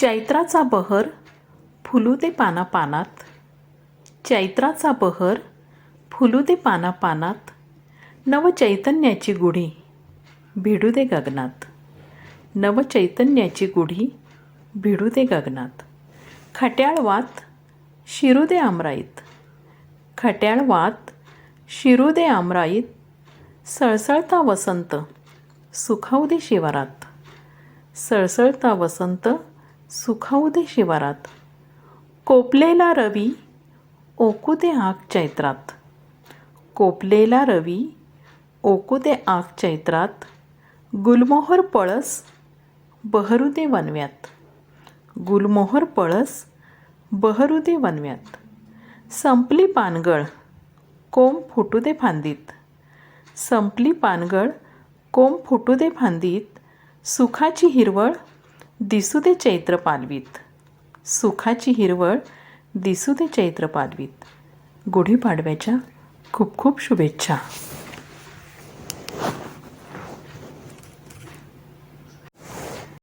चैत्राचा बहर फुलू दे पाना पानात चैत्राचा बहर फुलू ते पाना पानात नवचैतन्याची गुढी भिडू दे गगनात. नवचैतन्याची गुढी भिडू दे गगनात. खट्याळ वात शिरू दे आमराईत. खट्याळ वात शिरू दे आमराईत सळसळता वसंत सुखाऊ दे शिवारात. सळसळता वसंत सुखाऊ दे शिवारात. कोपलेला रवी ओकू दे आग चैत्रात. कोपलेला रवी ओकू दे आग चैत्रात. गुलमोहर पळस बहरू दे वनव्यात. गुलमोहर पळस बहरू दे वनव्यात. संपली पानगळ कोंब फुटू दे फांदीत. संपली पानगळ कोंब फुटू दे फांदीत. सुखाची हिरवळ दिसू दे चैत्र पालवीत. सुखाची हिरवळ दिसू दे चैत्र पालवीत. गुढीपाडव्याच्या खूप खूप शुभेच्छा.